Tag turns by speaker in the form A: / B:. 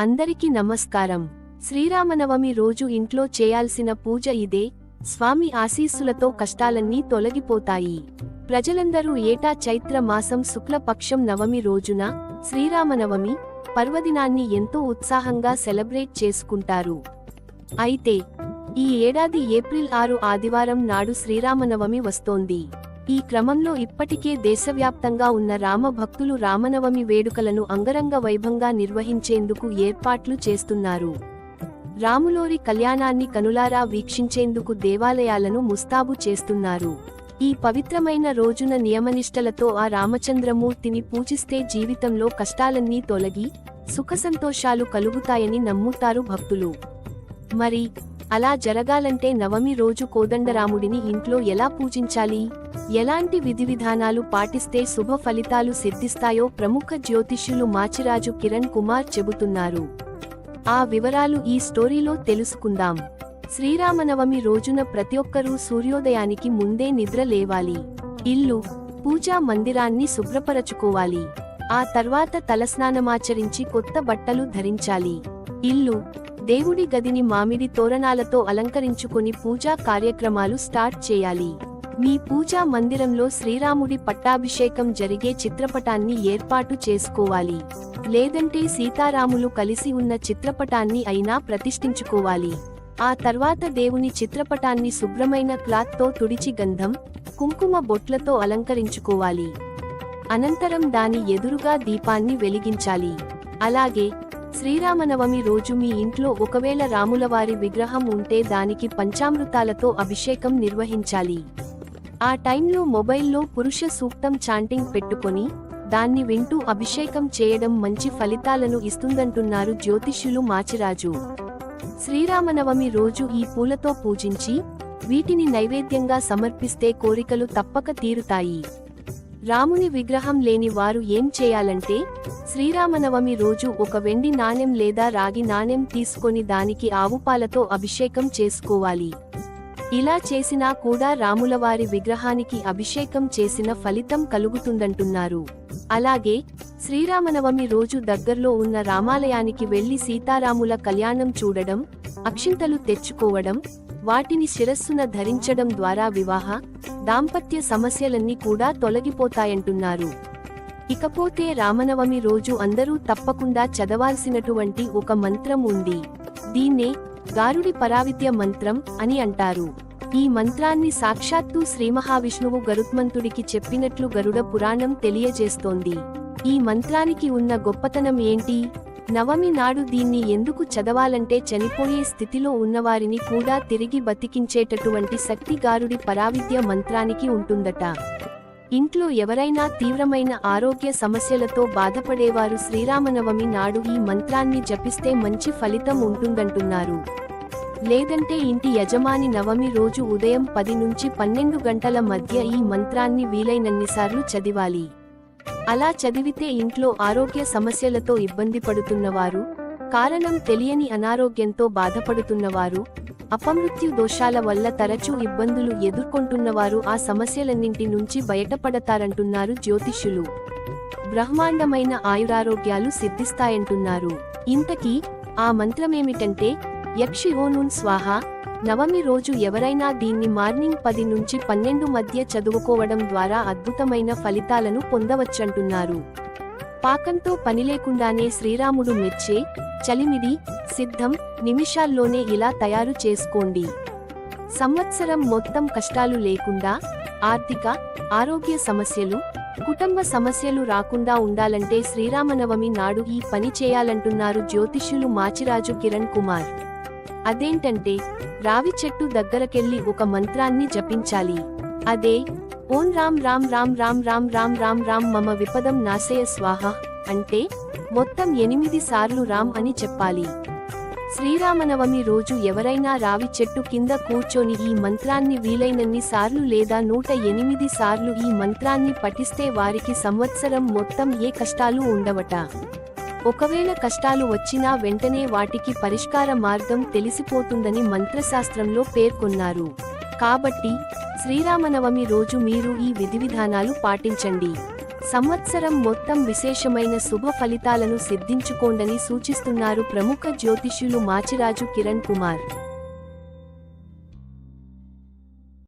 A: అందరికీ నమస్కారం. శ్రీరామనవమి రోజు ఇంట్లో చేయాల్సిన పూజ ఇదే. స్వామి ఆశీస్సులతో కష్టాలన్నీ తొలగిపోతాయి. ప్రజలందరూ ఏటా చైత్ర మాసం శుక్లపక్షం నవమి రోజున శ్రీరామనవమి పర్వదినాన్ని ఎంతో ఉత్సాహంగా సెలబ్రేట్ చేసుకుంటారు. అయితే ఈ ఏడాది ఏప్రిల్ ఆరు ఆదివారం నాడు శ్రీరామనవమి వస్తోంది. ఈ క్రమంలో ఇప్పటికే దేశవ్యాప్తంగా ఉన్న రామ భక్తులు రామనవమి వేడుకలను అంగరంగ వైభంగా నిర్వహించేందుకు ఏర్పాట్లు చేస్తున్నారు. రాములోరి కళ్యాణాన్ని కనులారా వీక్షించేందుకు దేవాలయాలను ముస్తాబు చేస్తున్నారు. ఈ పవిత్రమైన రోజున నియమనిష్టలతో ఆ రామచంద్రమూర్తిని పూజిస్తే జీవితంలో కష్టాలన్నీ తొలగి సుఖసంతోషాలు కలుగుతాయని నమ్ముతారు భక్తులు. మరి అలా జరగాలంటే నవమి రోజు కోదండరాముడిని ఇంట్లో ఎలా పూజించాలి? ఎలాంటి విధి విధానాలు పాటిస్తే శుభ ఫలితాలు సిద్ధిస్తాయో ప్రముఖ జ్యోతిష్యులు మాచిరాజు కిరణ్ కుమార్ చెబుతున్నారు. ఆ వివరాలు ఈ స్టోరీలో తెలుసుకుందాం. శ్రీరామనవమి రోజున ప్రతి ఒక్కరూ సూర్యోదయానికి ముందే నిద్ర లేవాలి. ఇల్లు పూజా మందిరాన్ని శుభ్రపరచుకోవాలి. ఆ తర్వాత తలస్నానమాచరించి కొత్త బట్టలు ధరించాలి. ఇల్లు దేవుడి గదిని మామిడి తోరణాలతో అలంకరించుకొని పూజా కార్యక్రమాలు స్టార్ట్ చేయాలి. మీ పూజా మందిరంలో శ్రీరాముడి పట్టాభిషేకం జరిగే చిత్రపటాన్ని ఏర్పాటు చేసుకోవాలి. లేదంటే సీతారాములు కలిసి ఉన్న చిత్రపటాన్ని అయినా ప్రతిష్ఠించుకోవాలి. ఆ తర్వాత దేవుని చిత్రపటాన్ని శుభ్రమైన క్లాత్తో తుడిచి గంధం కుంకుమ బొట్లతో అలంకరించుకోవాలి. అనంతరం దాని ఎదురుగా దీపాన్ని వెలిగించాలి. అలాగే శ్రీరామనవమి రోజు మీ ఇంట్లో ఒకవేళ రాములవారి విగ్రహం ఉంటే దానికి పంచామృతాలతో అభిషేకం నిర్వహించాలి. ఆ టైంలో మొబైల్లో పురుష సూక్తం చాంటింగ్ పెట్టుకొని దాన్ని వింటూ అభిషేకం చేయడం మంచి ఫలితాలను ఇస్తుందంటున్నారు జ్యోతిష్యులు మాచిరాజు. శ్రీరామనవమి రోజు ఈ పూలతో పూజించి వీటిని నైవేద్యంగా సమర్పిస్తే కోరికలు తప్పక తీరుతాయి. రాముని విగ్రహం లేని వారు ఏం చేయాలంటే శ్రీరామనవమి రోజు ఒక వెండి నాణెం లేదా రాగి నాణెం తీసుకొని దానికి ఆవుపాలతో అభిషేకం చేసుకోవాలి. ఇలా చేసినా కూడా రాములవారి విగ్రహానికి అభిషేకం చేసిన ఫలితం కలుగుతుందంటున్నారు. అలాగే శ్రీరామనవమి రోజు దగ్గర్లో ఉన్న రామాలయానికి వెళ్ళి సీతారాముల కళ్యాణం చూడడం అక్షింతలు తెచ్చుకోవడం వాటిని శిరస్సున ధరించడం ద్వారా వివాహ దాంపత్య సమస్యలన్నీ కూడా తొలగిపోతాయంటున్నారు. ఇకపోతే రామనవమి రోజు అందరూ తప్పకుండా చదవాల్సినటువంటి ఒక మంత్రం ఉంది. దీన్నే గారుడి పరావిద్య మంత్రం అని అంటారు. ఈ మంత్రాన్ని సాక్షాత్తు శ్రీ మహావిష్ణువు గరుత్మంతుడికి చెప్పినట్లు గరుడ పురాణం తెలియజేస్తోంది. ఈ మంత్రానికి ఉన్న గొప్పతనం ఏంటి? నవమి నాడు దీన్ని ఎందుకు చదవాలంటే చనిపోయే స్థితిలో ఉన్నవారిని కూడా తిరిగి బతికించేటటువంటి శక్తి గారుడి పరావిద్య మంత్రానికి ఉంటుందట. ఇంట్లో ఎవరైనా తీవ్రమైన ఆరోగ్య సమస్యలతో బాధపడేవారు శ్రీరామనవమి నాడు ఈ మంత్రాన్ని జపిస్తే మంచి ఫలితం ఉంటుందంటున్నారు. లేదంటే ఇంటి యజమాని నవమి రోజు ఉదయం పది నుంచి పన్నెండు గంటల మధ్య ఈ మంత్రాన్ని వీలైనన్నిసార్లు చదివాలి. అలా చదివితే ఇంట్లో ఆరోగ్య సమస్యలతో ఇబ్బంది పడుతున్నవారు కారణం తెలియని అనారోగ్యంతో బాధపడుతున్నవారు అపమృత్యు దోషాల వల్ల తరచూ ఇబ్బందులు ఎదుర్కొంటున్నవారు ఆ సమస్యలన్నింటి నుంచి బయటపడతారంటున్నారు జ్యోతిష్యులు. బ్రహ్మాండమైన ఆయురారోగ్యాలు సిద్ధిస్తాయంటున్నారు. ఇంతకీ ఆ మంత్రమేమిటంటే యక్షి ఓనూన్ స్వాహ నవమి రోజు ఎవరైనా దీన్ని మార్నింగ్ పది నుంచి పన్నెండు మధ్య చదువుకోవడం ద్వారా అద్భుతమైన ఫలితాలను పొందవచ్చంటున్నారు. పాకంతో పనిలేకుండానే శ్రీరాముడు మెచ్చే చలిమిడి సిద్ధం నిమిషాల్లోనే ఇలా తయారు చేసుకోండి. సంవత్సరం మొత్తం కష్టాలు లేకుండా ఆర్థిక ఆరోగ్య సమస్యలు కుటుంబ సమస్యలు రాకుండా ఉండాలంటే శ్రీరామనవమి నాడు ఈ పని చేయాలంటున్నారు జ్యోతిష్యులు మాచిరాజు కిరణ్ కుమార్. అదేంటంటే రావి చెట్టు దగ్గరకెళ్ళి ఒక మంత్రాన్ని జపించాలి. అదే ఓం రామ్ రామ్ రామ్ రామ్ రామ్ రామ్ రామ్ రామ్ మమ విపదం నాశయ స్వాహ అంటే మొత్తం ఎనిమిది సార్లు రామ్ అని చెప్పాలి. శ్రీరామనవమి రోజు ఎవరైనా రావి చెట్టు కింద కూర్చొని ఈ మంత్రాన్ని వీలైనన్ని సార్లు లేదా నూట ఎనిమిది సార్లు ఈ మంత్రాన్ని పఠిస్తే వారికి సంవత్సరం మొత్తం ఏ కష్టాలు ఉండవట. ఒకవేళ కష్టాలు వచ్చినా వెంటనే వాటికి పరిష్కార మార్గం తెలిసిపోతుందని మంత్రశాస్త్రంలో పేర్కొన్నారు. కాబట్టి శ్రీరామనవమి రోజు మీరు ఈ విధి విధానాలు పాటించండి. సంవత్సరం మొత్తం విశేషమైన శుభ ఫలితాలను సిద్ధించుకోండని సూచిస్తున్నారు ప్రముఖ జ్యోతిష్యులు మాచిరాజు కిరణ్ కుమార్.